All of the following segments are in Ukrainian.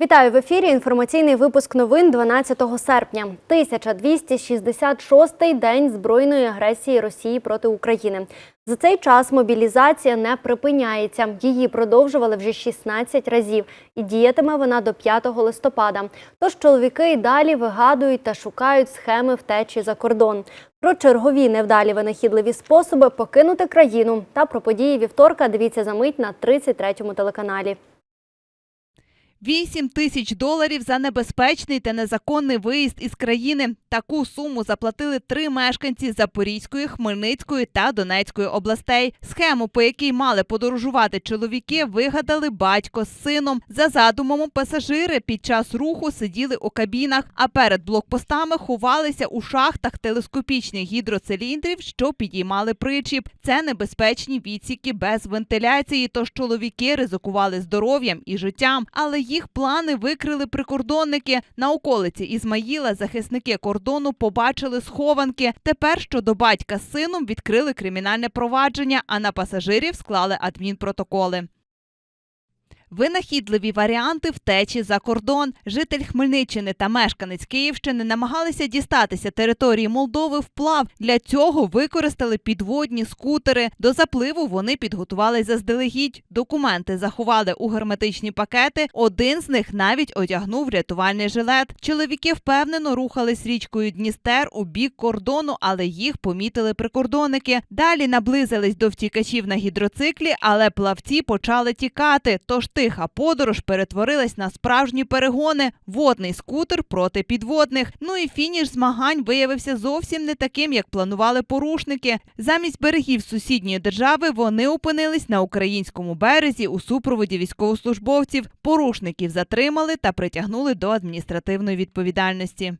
Вітаю в ефірі. Інформаційний випуск новин 12 серпня. 1266-й день збройної агресії Росії проти України. За цей час мобілізація не припиняється. Її продовжували вже 16 разів, і діятиме вона до 5 листопада. Тож чоловіки й далі вигадують та шукають схеми втечі за кордон. Про чергові невдалі винахідливі способи покинути країну та про події вівторка. Дивіться за мить на 33-му телеканалі. 8 тисяч доларів за небезпечний та незаконний виїзд із країни. Таку суму заплатили три мешканці Запорізької, Хмельницької та Донецької областей. Схему, по якій мали подорожувати чоловіки, вигадали батько з сином. За задумом, пасажири під час руху сиділи у кабінах, а перед блокпостами ховалися у шахтах телескопічних гідроциліндрів, що підіймали причіп. Це небезпечні відсіки без вентиляції, тож чоловіки ризикували здоров'ям і життям. Але їх плани викрили прикордонники. На околиці Ізмаїла захисники кордону побачили схованки. Тепер щодо батька з сином відкрили кримінальне провадження, а на пасажирів склали адмінпротоколи. Винахідливі варіанти втечі за кордон. Житель Хмельниччини та мешканець Київщини намагалися дістатися території Молдови вплав. Для цього використали підводні скутери. До запливу вони підготували заздалегідь. Документи заховали у герметичні пакети. Один з них навіть одягнув рятувальний жилет. Чоловіки впевнено рухались річкою Дністер у бік кордону, але їх помітили прикордонники. Далі наблизились до втікачів на гідроциклі, але плавці почали тікати. Тож тиха подорож перетворилась на справжні перегони. Водний скутер проти підводних. Ну і фініш змагань виявився зовсім не таким, як планували порушники. Замість берегів сусідньої держави вони опинились на українському березі у супроводі військовослужбовців. Порушників затримали та притягнули до адміністративної відповідальності.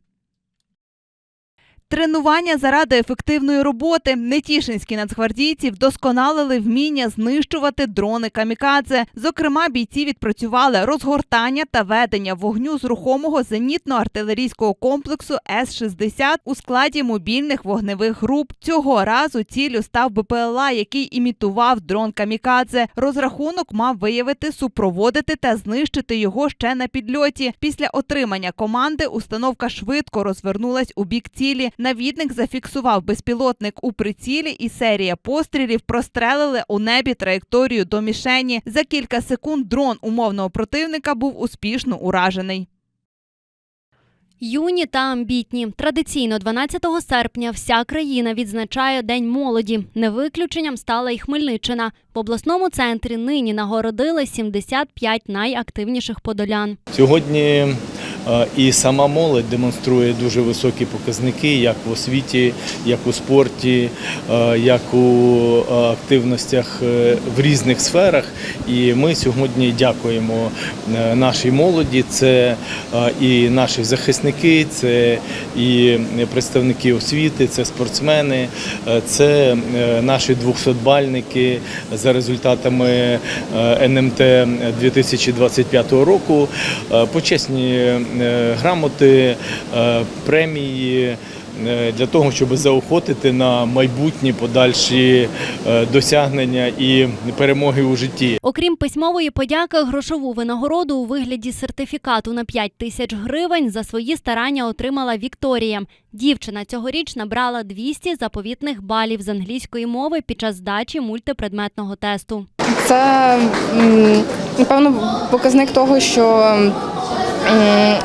Тренування заради ефективної роботи нетішинські нацгвардійці вдосконалили вміння знищувати дрони камікадзе. Зокрема, бійці відпрацювали розгортання та ведення вогню з рухомого зенітно-артилерійського комплексу С-60 у складі мобільних вогневих груп. Цього разу ціллю став БПЛА, який імітував дрон камікадзе. Розрахунок мав виявити, супроводити та знищити його ще на підльоті. Після отримання команди установка швидко розвернулась у бік цілі. Навідник зафіксував безпілотник у прицілі, і серія пострілів прострелили у небі траєкторію до мішені. За кілька секунд дрон умовного противника був успішно уражений. Юні та амбітні. Традиційно 12 серпня вся країна відзначає День молоді. Не виключенням стала і Хмельниччина. В обласному центрі нині нагородили 75 найактивніших подолян. Сьогодні і сама молодь демонструє дуже високі показники, як в освіті, як у спорті, е, як у е, активностях е, в різних сферах. І ми сьогодні дякуємо е, нашій молоді. Це е, і наші захисники, це і представники освіти, це спортсмени, е, це е, наші двохсотбальники за результатами е, НМТ 2025 року. Е, Почесні е, грамоти, е, премії. е, Для того щоб заохотити на майбутні подальші е, досягнення і перемоги у житті. Окрім письмової подяки, грошову винагороду у вигляді сертифікату на 5 тисяч гривень за свої старання отримала Вікторія. Дівчина цьогоріч набрала 200 заповітних балів з англійської мови під час здачі мультипредметного тесту. Це напевно показник того, що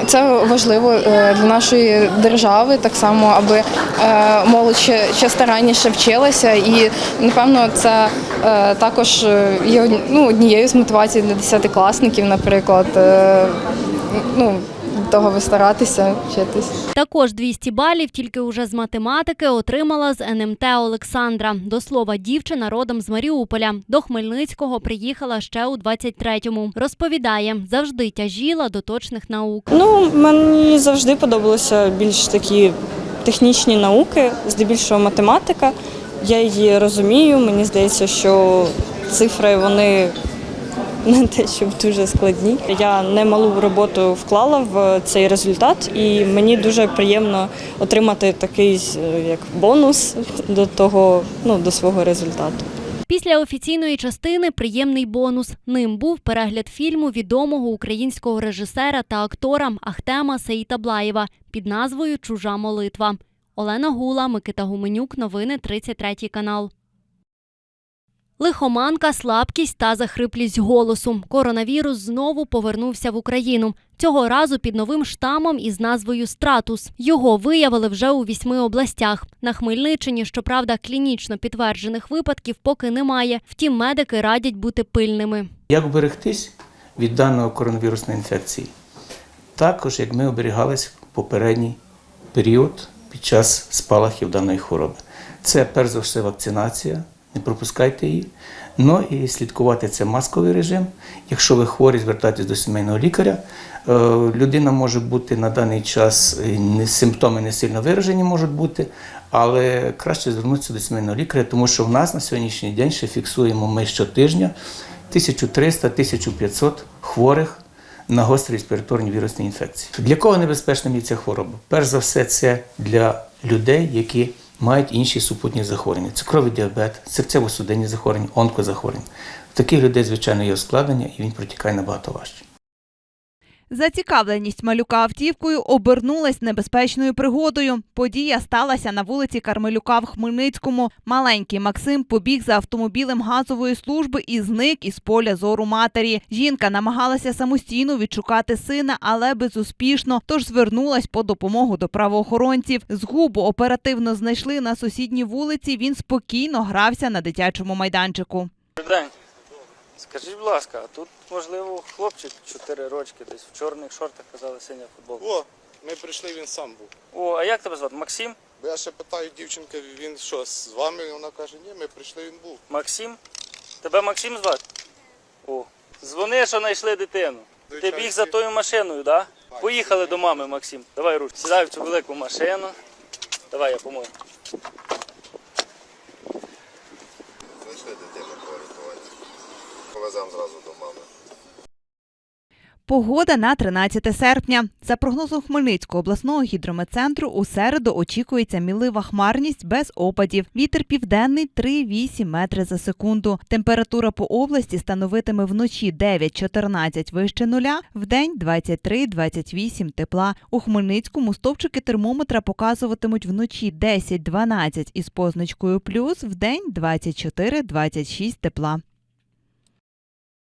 це важливо е, для нашої держави, так само, аби е, молодь ще, ще старанніше вчилася. І напевно це е, також є ну, однією з мотивацій для десятикласників, наприклад. Ну, того ви старатися вчитись. Також 200 балів тільки уже з математики отримала з НМТ Олександра. До слова, дівчина родом з Маріуполя. До Хмельницького приїхала ще у 23-му. Розповідає, завжди тяжіла до точних наук. Ну, мені завжди подобалися більш такі технічні науки, здебільшого математика. Я її розумію. Мені здається, що цифри вони не те, щоб дуже складні. Я немалу роботу вклала в цей результат, і мені дуже приємно отримати такий як бонус до того, ну до свого результату. Після офіційної частини приємний бонус. Ним був перегляд фільму відомого українського режисера та актора Ахтема Сеїтаблаєва під назвою Чужа молитва. Олена Гула, Микита Гуменюк. Новини 33 канал. Лихоманка, слабкість та захриплість голосу. Коронавірус знову повернувся в Україну. Цього разу під новим штамом із назвою Стратус. Його виявили вже у вісьми областях. На Хмельниччині, щоправда, клінічно підтверджених випадків поки немає. Втім, медики радять бути пильними. Як вберегтись від даної коронавірусної інфекції? Також, як ми оберігались в попередній період під час спалахів даної хвороби. Це перш за все вакцинація, не пропускайте її. Ну і слідкувати це масковий режим. Якщо ви хворі, звертайтесь до сімейного лікаря. Е, Людина може бути на даний час, е, симптоми не сильно виражені можуть бути, але краще звернутися до сімейного лікаря, тому що в нас на сьогоднішній день ще фіксуємо ми щотижня 1300-1500 хворих на гострі респіраторні вірусні інфекції. Для кого небезпечна є ця хвороба? Перш за все, це для людей, які мають інші супутні захворювання: цукровий діабет, серцево-судинні захворювання, онкозахворювання. У таких людей, звичайно, є ускладнення, і він протікає набагато важче. Зацікавленість малюка автівкою обернулась небезпечною пригодою. Подія сталася на вулиці Кармелюка в Хмельницькому. Маленький Максим побіг за автомобілем газової служби і зник із поля зору матері. Жінка намагалася самостійно відшукати сина, але безуспішно, тож звернулась по допомогу до правоохоронців. Згубу оперативно знайшли на сусідній вулиці. Він спокійно грався на дитячому майданчику. День. Скажіть, будь ласка, а тут, можливо, хлопчик 4 рочки десь в чорних шортах казали синя футболка. О, ми прийшли, він сам був. О, а як тебе звати? Максим? Бо я ще питаю дівчинка, він що, з вами? Вона каже, ні, ми прийшли, він був. Максим? Тебе Максим звати? О. Дзвони, що знайшли дитину. Ти біг за тою машиною, так? Да? Поїхали до мами, Максим. Давай руч. Сідай в цю велику машину. Давай я поможу. Знайшли дитину порятувати. Повеземо зразу до мами. Погода на 13 серпня. За прогнозом Хмельницького обласного гідрометцентру, у середу очікується мілива хмарність без опадів. Вітер південний 3,8 метри за секунду. Температура по області становитиме вночі 9-14 вище нуля, вдень 23-28 тепла. У Хмельницькому стовпчики термометра показуватимуть вночі 10-12 із позначкою плюс, вдень 24-26 тепла.